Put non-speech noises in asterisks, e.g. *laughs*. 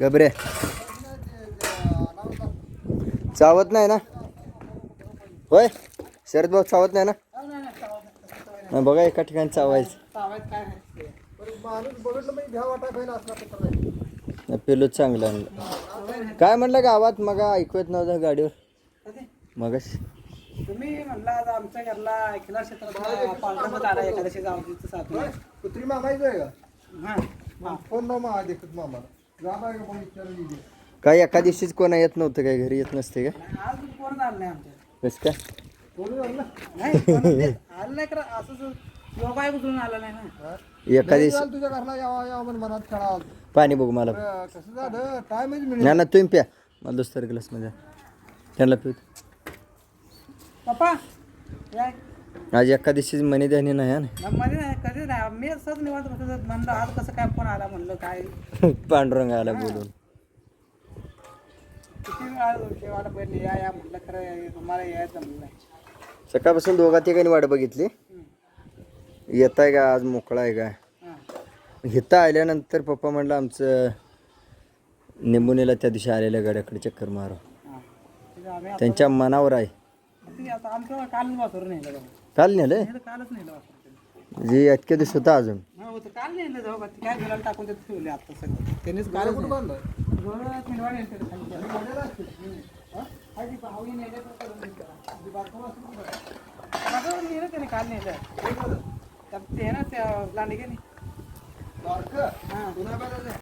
गबरे चावत नाही ना? होय? शरद भाऊ चावत नाही ना? नाही बघा एका ठिकाणी चावायचं. पेलो चांगलं आणलं. काय म्हणलं गावात? मग ऐकू येत नव्हतं गाडीवर. मग तुम्ही म्हणला आज आमच्या घरला ऐकला क्षेत्रात पांढरमत आला जाऊन साथ कुत्री मामायचं आहे का? हा. फोन लाव मा देखत मामाला. काय एका दिवशीच कोणा येत नव्हतं काय? घरी येत नसते का? आज कोण आलं नाही आमच्या बस काय बोलू लागलं ना? नाही कोण ते आलं नाही करा असंच योगा उचलून आला नाही ना. हा? एका दिवशी झालं तुझ्या घरला यावा यावा म्हणून मनात खेळा. पाणी बघू मला. कसं झालं? टाइमच मिळेल. नाही ना तुम्ही प्या. मला दुसऱ्या ग्लासमध्ये त्यांना पिऊ पप्पा या आज एका दिवशी मनी ध्यानी नाही हा ना? मध्ये नाही कधी नाही. मी असंच निवांत बसलो म्हणलं आज कसं काय फोन आला म्हणलं काय? *laughs* पांडुरंग आला बोलून. किती वेळा या या म्हटलं खरं तुम्हाला यायचं नाही सकाळपासून दोघा तिघांनी वाट बघितली. येत आहे का आज? मोकळा आहे का? हां. इथं आल्यानंतर पप्पा म्हणलं आमचं निंबुनीला त्या दिवशी आलेल्या गाड्याकडे चक्कर मारो. हां. आहे, आम्ही त्यांच्या मनावर आहे. आता आमचं जाऊ काल नेलं? नेलं कालच नेलं वासरून जे इतके दिवस होता अजून? हा होतं. काल नेलं जाऊ काय टाकून ठेवले आता सगळं. त्यांनीच कालच कुठं बांधलं. हा? हा, तर त्याने काल नेलं. त्यात ते आहे ना त्या लांडगे? हां. बांधायचं?